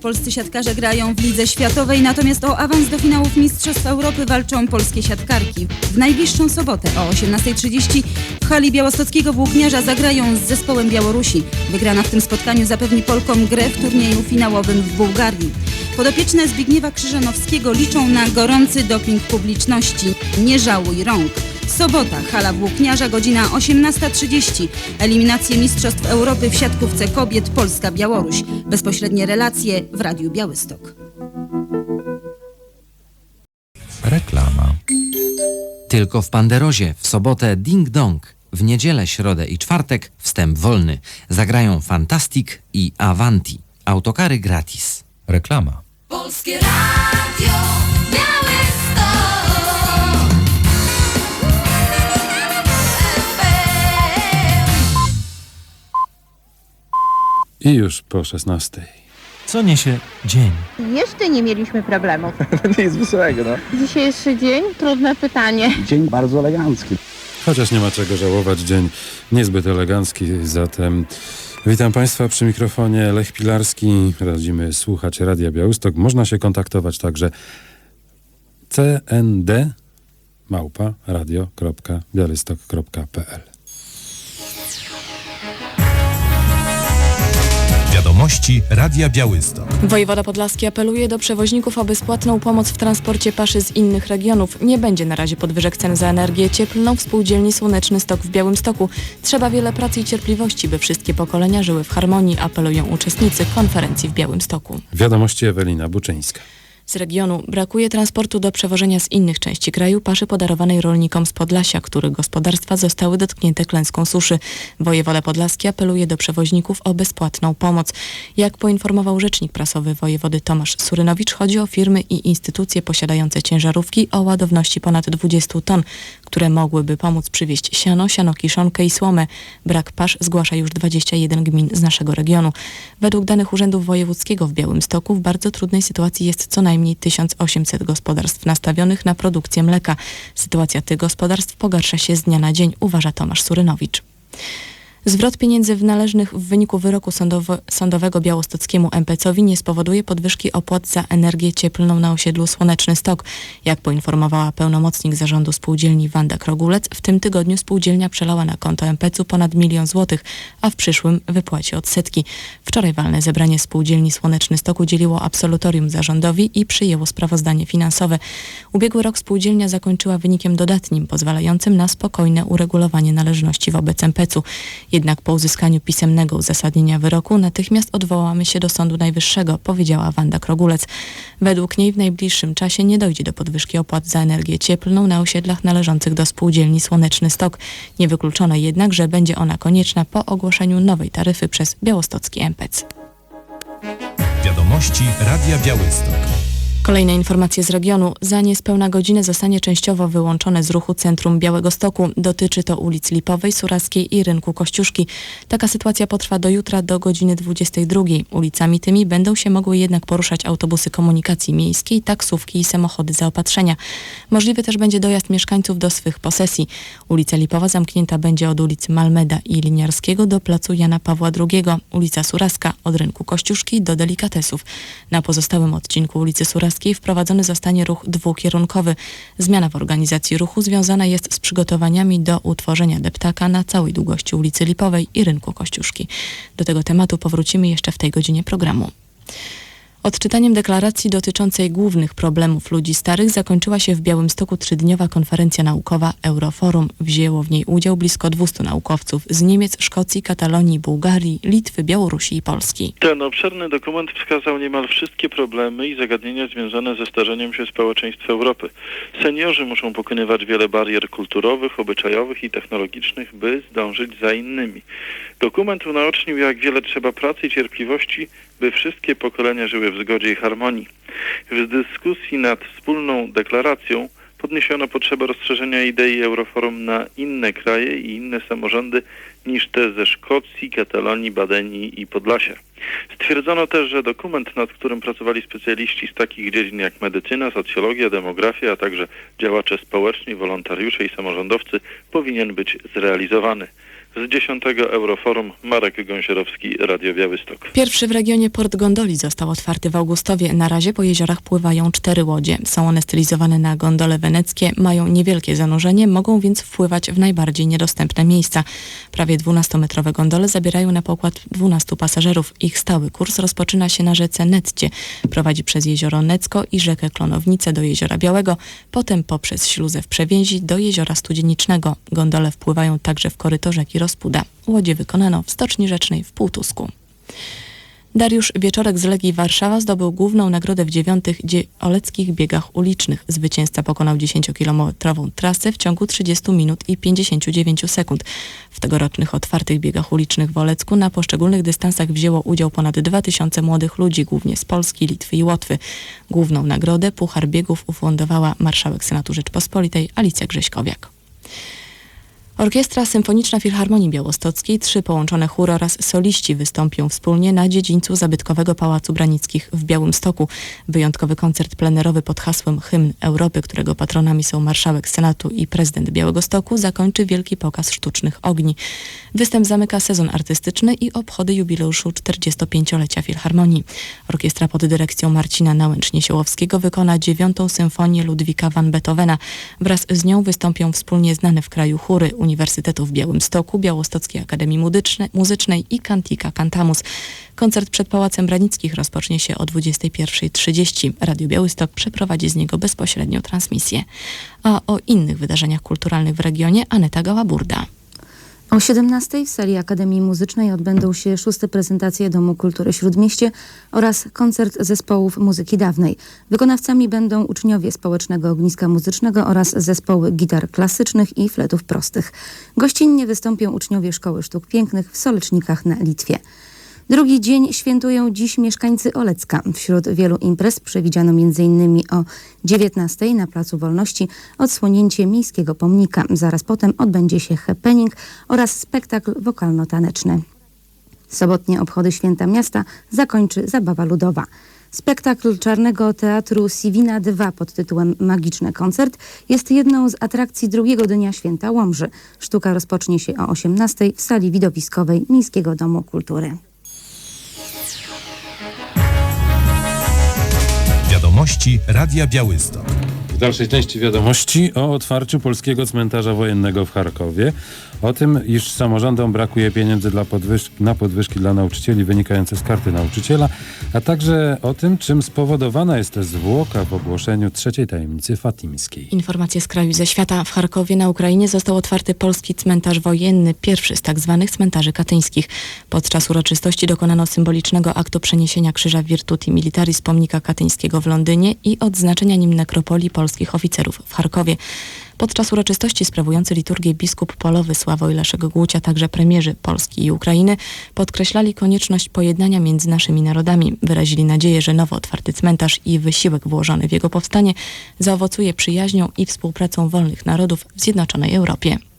Polscy siatkarze grają w lidze światowej, natomiast o awans do finałów Mistrzostw Europy walczą polskie siatkarki. W najbliższą sobotę o 18.30 w hali białostockiego włókniarza zagrają z zespołem Białorusi. Wygrana w tym spotkaniu zapewni Polkom grę w turnieju finałowym w Bułgarii. Podopieczne Zbigniewa Krzyżanowskiego liczą na gorący doping publiczności. Nie żałuj rąk. Sobota, hala włókniarza, godzina 18.30. Eliminacje Mistrzostw Europy w siatkówce kobiet Polska-Białoruś. Bezpośrednie relacje w Radiu Białystok. Reklama. Tylko w Panderozie w sobotę Ding Dong. W niedzielę, środę i czwartek wstęp wolny. Zagrają Fantastic i Avanti. Autokary gratis. Reklama. Polskie Radio I już po 16. Co niesie dzień? Jeszcze nie mieliśmy problemów. Nic wesołego, no. Dzisiejszy dzień? Trudne pytanie. Dzień bardzo elegancki. Chociaż nie ma czego żałować, dzień niezbyt elegancki, zatem witam Państwa przy mikrofonie Lech Pilarski. Radzimy słuchać Radia Białystok. Można się kontaktować także cnd małpa radio.bialystok.pl Wiadomości Radia Białystok. Wojewoda Podlaski apeluje do przewoźników o bezpłatną pomoc w transporcie paszy z innych regionów. Nie będzie na razie podwyżek cen za energię cieplną w spółdzielni Słoneczny Stok w Białymstoku. Trzeba wiele pracy i cierpliwości, by wszystkie pokolenia żyły w harmonii, apelują uczestnicy konferencji w Białymstoku. Wiadomości Ewelina Buczyńska. Z regionu brakuje transportu do przewożenia z innych części kraju paszy podarowanej rolnikom z Podlasia, których gospodarstwa zostały dotknięte klęską suszy. Wojewoda Podlaski apeluje do przewoźników o bezpłatną pomoc. Jak poinformował rzecznik prasowy wojewody Tomasz Surynowicz, chodzi o firmy i instytucje posiadające ciężarówki o ładowności ponad 20 ton, które mogłyby pomóc przywieźć siano, sianokiszonkę i słomę. Brak pasz zgłasza już 21 gmin z naszego regionu. Według danych Urzędu Wojewódzkiego w Białymstoku w bardzo trudnej sytuacji jest co najmniej 1800 gospodarstw nastawionych na produkcję mleka. Sytuacja tych gospodarstw pogarsza się z dnia na dzień, uważa Tomasz Surynowicz. Zwrot pieniędzy należnych w wyniku wyroku sądowo, sądowego białostockiemu MPC-owi nie spowoduje podwyżki opłat za energię cieplną na osiedlu Słoneczny Stok. Jak poinformowała pełnomocnik zarządu spółdzielni Wanda Krogulec, w tym tygodniu spółdzielnia przelała na konto MPC-u ponad milion złotych, a w przyszłym wypłaci odsetki. Wczoraj walne zebranie spółdzielni Słoneczny Stok udzieliło absolutorium zarządowi i przyjęło sprawozdanie finansowe. Ubiegły rok spółdzielnia zakończyła wynikiem dodatnim, pozwalającym na spokojne uregulowanie należności wobec MPC-u. Jednak po uzyskaniu pisemnego uzasadnienia wyroku natychmiast odwołamy się do Sądu Najwyższego, powiedziała Wanda Krogulec. Według niej w najbliższym czasie nie dojdzie do podwyżki opłat za energię cieplną na osiedlach należących do spółdzielni Słoneczny Stok. Nie wykluczono jednak, że będzie ona konieczna po ogłoszeniu nowej taryfy przez białostocki MPC. Wiadomości Radia Białystok. Kolejne informacje z regionu. Za niespełna godzinę zostanie częściowo wyłączone z ruchu centrum Białego Stoku. Dotyczy to ulic Lipowej, Suraskiej i Rynku Kościuszki. Taka sytuacja potrwa do jutra do godziny 22. Ulicami tymi będą się mogły jednak poruszać autobusy komunikacji miejskiej, taksówki i samochody zaopatrzenia. Możliwy też będzie dojazd mieszkańców do swych posesji. Ulica Lipowa zamknięta będzie od ulicy Malmeda i Liniarskiego do placu Jana Pawła II. Ulica Suraska od Rynku Kościuszki do Delikatesów. Na pozostałym odcinku ulicy Suraskiej wprowadzony zostanie ruch dwukierunkowy. Zmiana w organizacji ruchu związana jest z przygotowaniami do utworzenia deptaka na całej długości ulicy Lipowej i Rynku Kościuszki. Do tego tematu powrócimy jeszcze w tej godzinie programu. Odczytaniem deklaracji dotyczącej głównych problemów ludzi starych zakończyła się w Białymstoku trzydniowa konferencja naukowa Euroforum. Wzięło w niej udział blisko 200 naukowców z Niemiec, Szkocji, Katalonii, Bułgarii, Litwy, Białorusi i Polski. Ten obszerny dokument wskazał niemal wszystkie problemy i zagadnienia związane ze starzeniem się społeczeństw Europy. Seniorzy muszą pokonywać wiele barier kulturowych, obyczajowych i technologicznych, by zdążyć za innymi. Dokument unaocznił, jak wiele trzeba pracy i cierpliwości, by wszystkie pokolenia żyły w zgodzie i harmonii. W dyskusji nad wspólną deklaracją podniesiono potrzebę rozszerzenia idei Euroforum na inne kraje i inne samorządy niż te ze Szkocji, Katalonii, Badenii i Podlasia. Stwierdzono też, że dokument, nad którym pracowali specjaliści z takich dziedzin jak medycyna, socjologia, demografia, a także działacze społeczni, wolontariusze i samorządowcy powinien być zrealizowany. Z 10 Euroforum Marek Gąsierowski, Radio Białystok. Pierwszy w regionie port gondoli został otwarty w Augustowie. Na razie po jeziorach pływają cztery łodzie. Są one stylizowane na gondole weneckie, mają niewielkie zanurzenie, mogą więc wpływać w najbardziej niedostępne miejsca. Prawie 12-metrowe gondole zabierają na pokład 12 pasażerów. Ich stały kurs rozpoczyna się na rzece Netcie. Prowadzi przez jezioro Necko i rzekę Klonownicę do Jeziora Białego, potem poprzez śluzę w Przewięzi do Jeziora Studzienicznego. Gondole wpływają także w koryto rzeki Rozpuda. Łodzie wykonano w Stoczni Rzecznej w Półtusku. Dariusz Wieczorek z Legii Warszawa zdobył główną nagrodę w dziewiątych dzie- oleckich biegach ulicznych. Zwycięzca pokonał 10-kilometrową trasę w ciągu 30 minut i 59 sekund. W tegorocznych otwartych biegach ulicznych w Olecku na poszczególnych dystansach wzięło udział ponad 2000 młodych ludzi, głównie z Polski, Litwy i Łotwy. Główną nagrodę Puchar Biegów ufundowała marszałek Senatu Rzeczpospolitej Alicja Grześkowiak. Orkiestra Symfoniczna Filharmonii Białostockiej, trzy połączone chóry oraz soliści wystąpią wspólnie na dziedzińcu zabytkowego Pałacu Branickich w Białymstoku. Wyjątkowy koncert plenerowy pod hasłem Hymn Europy, którego patronami są marszałek Senatu i prezydent Białegostoku, zakończy wielki pokaz sztucznych ogni. Występ zamyka sezon artystyczny i obchody jubileuszu 45-lecia Filharmonii. Orkiestra pod dyrekcją Marcina Nałęcz-Niesiołowskiego wykona dziewiątą symfonię Ludwika van Beethovena. Wraz z nią wystąpią wspólnie znane w kraju chóry Uniwersytetu w Białymstoku, Białostockiej Akademii Muzyczne- Muzycznej i Cantica Cantamus. Koncert przed Pałacem Branickich rozpocznie się o 21.30. Radio Białystok przeprowadzi z niego bezpośrednią transmisję. A o innych wydarzeniach kulturalnych w regionie Aneta Gała-Burda. O 17 w sali Akademii Muzycznej odbędą się szóste prezentacje Domu Kultury Śródmieście oraz koncert zespołów muzyki dawnej. Wykonawcami będą uczniowie Społecznego Ogniska Muzycznego oraz zespoły gitar klasycznych i fletów prostych. Gościnnie wystąpią uczniowie Szkoły Sztuk Pięknych w Solecznikach na Litwie. Drugi dzień świętują dziś mieszkańcy Olecka. Wśród wielu imprez przewidziano m.in. o 19 na Placu Wolności odsłonięcie miejskiego pomnika. Zaraz potem odbędzie się happening oraz spektakl wokalno-taneczny. Sobotnie obchody Święta Miasta zakończy zabawa ludowa. Spektakl Czarnego Teatru Siwina 2 pod tytułem Magiczny Koncert jest jedną z atrakcji drugiego dnia Święta Łomży. Sztuka rozpocznie się o 18 w sali widowiskowej Miejskiego Domu Kultury. Wiadomości Radia Białystok. Dalszej części wiadomości o otwarciu polskiego cmentarza wojennego w Charkowie. O tym, iż samorządom brakuje pieniędzy dla podwyżki, na podwyżki dla nauczycieli wynikające z karty nauczyciela, a także o tym, czym spowodowana jest zwłoka w ogłoszeniu trzeciej tajemnicy fatimskiej. Informacje z kraju ze świata. W Charkowie na Ukrainie został otwarty polski cmentarz wojenny, pierwszy z tak zwanych cmentarzy katyńskich. Podczas uroczystości dokonano symbolicznego aktu przeniesienia krzyża Virtuti Militaris pomnika katyńskiego w Londynie i odznaczenia nim nekropolii polskich oficerów w Charkowie. Podczas uroczystości sprawujący liturgię biskup polowy Sławoj Leszek Głucia, także premierzy Polski i Ukrainy podkreślali konieczność pojednania między naszymi narodami. Wyrazili nadzieję, że nowo otwarty cmentarz i wysiłek włożony w jego powstanie zaowocuje przyjaźnią i współpracą wolnych narodów w Zjednoczonej Europie.